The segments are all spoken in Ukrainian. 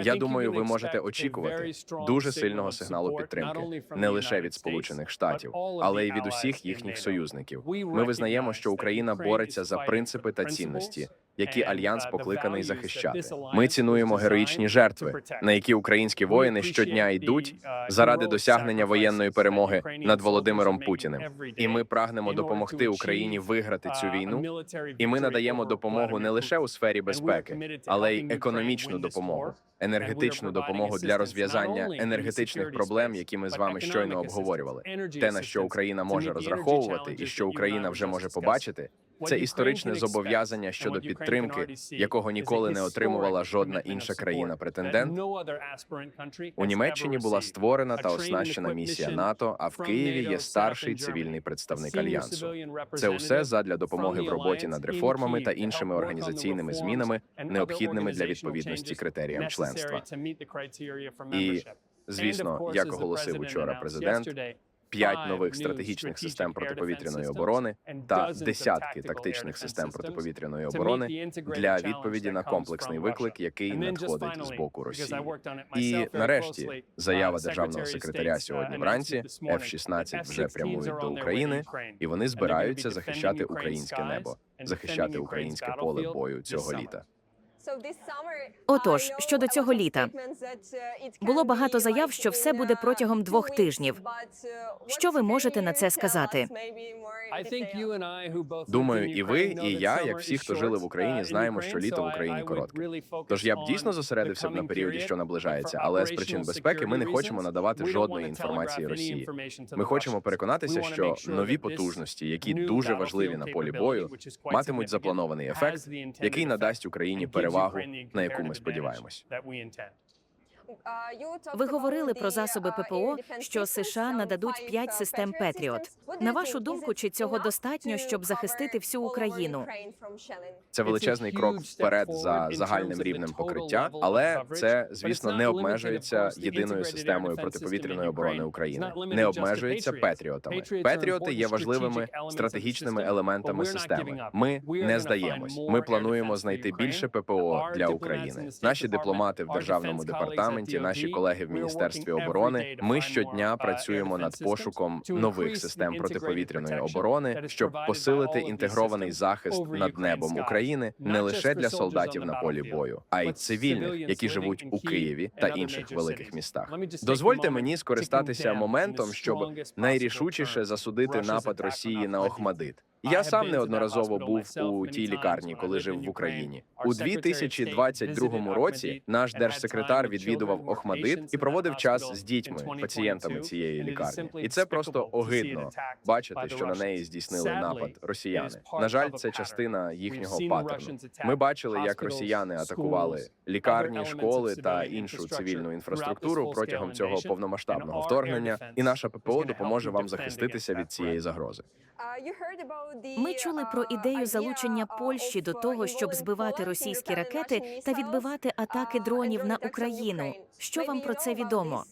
Я думаю, ви можете очікувати дуже сильного сигналу підтримки не лише від Сполучених Штатів, але й від усіх їхніх союзників. Ми визнаємо, що Україна бореться за принципи та цінності, які альянс покликаний захищати. Ми цінуємо героїчні жертви, на які українські воїни щодня йдуть заради досягнення воєнної перемоги над Володимиром Путіним. І ми прагнемо допомогти Україні виграти цю війну. І ми надаємо допомогу не лише у сфері безпеки, але й економічну допомогу, енергетичну допомогу для розв'язання енергетичних проблем, які ми з вами щойно обговорювали. Те, на що Україна може розраховувати, і що Україна вже може побачити, це історичне зобов'язання щодо підтримки, якого ніколи не отримувала жодна інша країна-претендент. У Німеччині була створена та оснащена місія НАТО. А в Києві є старший цивільний представник альянсу. Це усе задля допомоги в роботі над реформами та іншими організаційними змінами, необхідними для відповідності критеріям членства. І, звісно, як оголосив учора президент, п'ять нових стратегічних систем протиповітряної оборони та десятки тактичних систем протиповітряної оборони для відповіді на комплексний виклик, який надходить з боку Росії. І нарешті заява державного секретаря сьогодні вранці. F-16 вже прямують до України, і вони збираються захищати українське небо, захищати українське поле бою цього літа. Отож, щодо цього літа, було багато заяв, що все буде протягом двох тижнів. Що ви можете на це сказати? Думаю, і ви, і я, як всі, хто жили в Україні, знаємо, що літо в Україні коротке. Тож я б дійсно зосередився б на періоді, що наближається, але з причин безпеки ми не хочемо надавати жодної інформації Росії. Ми хочемо переконатися, що нові потужності, які дуже важливі на полі бою, матимуть запланований ефект, який надасть Україні перевагу, на яку ми сподіваємось. Ви говорили про засоби ППО, що США нададуть п'ять систем Петріот. На вашу думку, чи цього достатньо, щоб захистити всю Україну? Це величезний крок вперед за загальним рівнем покриття, але це, звісно, не обмежується єдиною системою протиповітряної оборони України. Не обмежується петріотами. Петріоти є важливими стратегічними елементами системи. Ми не здаємось. Ми плануємо знайти більше ППО для України. Наші дипломати в державному департаменті, наші колеги в міністерстві оборони. Ми щодня працюємо над пошуком нових систем протиповітряної оборони, щоб посилити інтегрований захист над небом України не лише для солдатів на полі бою, а й цивільних, які живуть у Києві та інших великих містах. Дозвольте мені скористатися моментом, щоб найрішучіше засудити напад Росії на Охмадит. Я сам неодноразово був у тій лікарні, коли жив в Україні. У 2022 році наш держсекретар відвідував Охмадит і проводив час з дітьми, пацієнтами цієї лікарні. І це просто огидно бачити, що на неї здійснили напад росіяни. На жаль, це частина їхнього паттерну. Ми бачили, як росіяни атакували лікарні, школи та іншу цивільну інфраструктуру протягом цього повномасштабного вторгнення. І наша ППО допоможе вам захиститися від цієї загрози. Ми чули про ідею залучення Польщі до того, щоб збивати російські ракети та відбивати атаки дронів на Україну. Що вам про це відомо?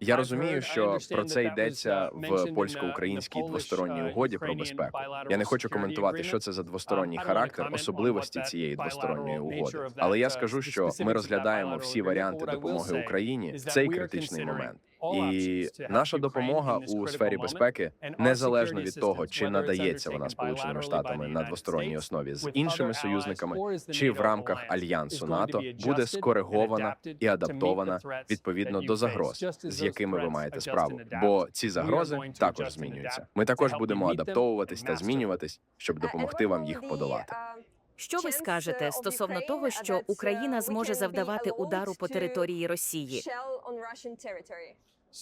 Я розумію, що про це йдеться в польсько-українській двосторонній угоді про безпеку. Я не хочу коментувати, що це за двосторонній характер, особливості цієї двосторонньої угоди. Але я скажу, що ми розглядаємо всі варіанти допомоги Україні в цей критичний момент. І наша допомога у сфері безпеки незалежно від того, чи надається вона сполученими штатами на двосторонній основі з іншими союзниками, чи в рамках альянсу НАТО буде скоригована і адаптована відповідно до загроз, з якими ви маєте справу. Бо ці загрози також змінюються. Ми також будемо адаптовуватись та змінюватись, щоб допомогти вам їх подолати. Що ви скажете стосовно того, що Україна зможе завдавати удару по території Росії?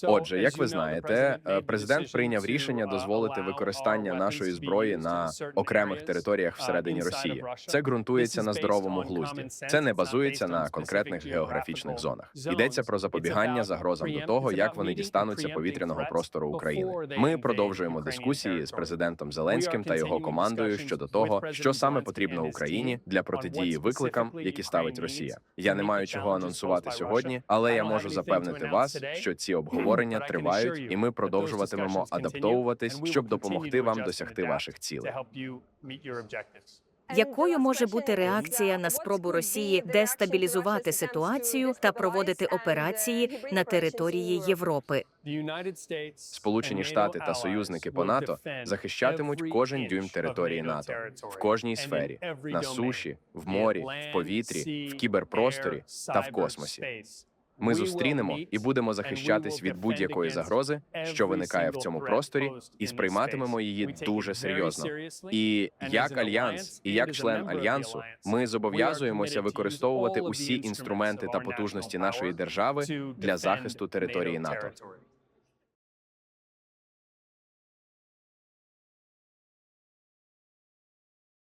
Отже, як ви знаєте, е, президент прийняв рішення дозволити використання нашої зброї на окремих територіях всередині Росії. Це ґрунтується на здоровому глузді. Це не базується на конкретних географічних зонах. Йдеться про запобігання загрозам до того, як вони дістануться повітряного простору України. Ми продовжуємо дискусії з президентом Зеленським та його командою щодо того, що саме потрібно Україні для протидії викликам, які ставить Росія. Я не маю чого анонсувати сьогодні, але я можу запевнити вас, що ці обговорення тривають, і ми продовжуватимемо адаптовуватись, щоб допомогти вам досягти ваших цілей. Якою може бути реакція на спробу Росії дестабілізувати ситуацію та проводити операції на території Європи? Сполучені Штати та союзники по НАТО захищатимуть кожен дюйм території НАТО. В кожній сфері. на суші, в морі, в повітрі, в кіберпросторі та в космосі. Ми зустрінемо і будемо захищатись від будь-якої загрози, що виникає в цьому просторі, і сприйматимемо її дуже серйозно. І як альянс, і як член альянсу, ми зобов'язуємося використовувати усі інструменти та потужності нашої держави для захисту території НАТО.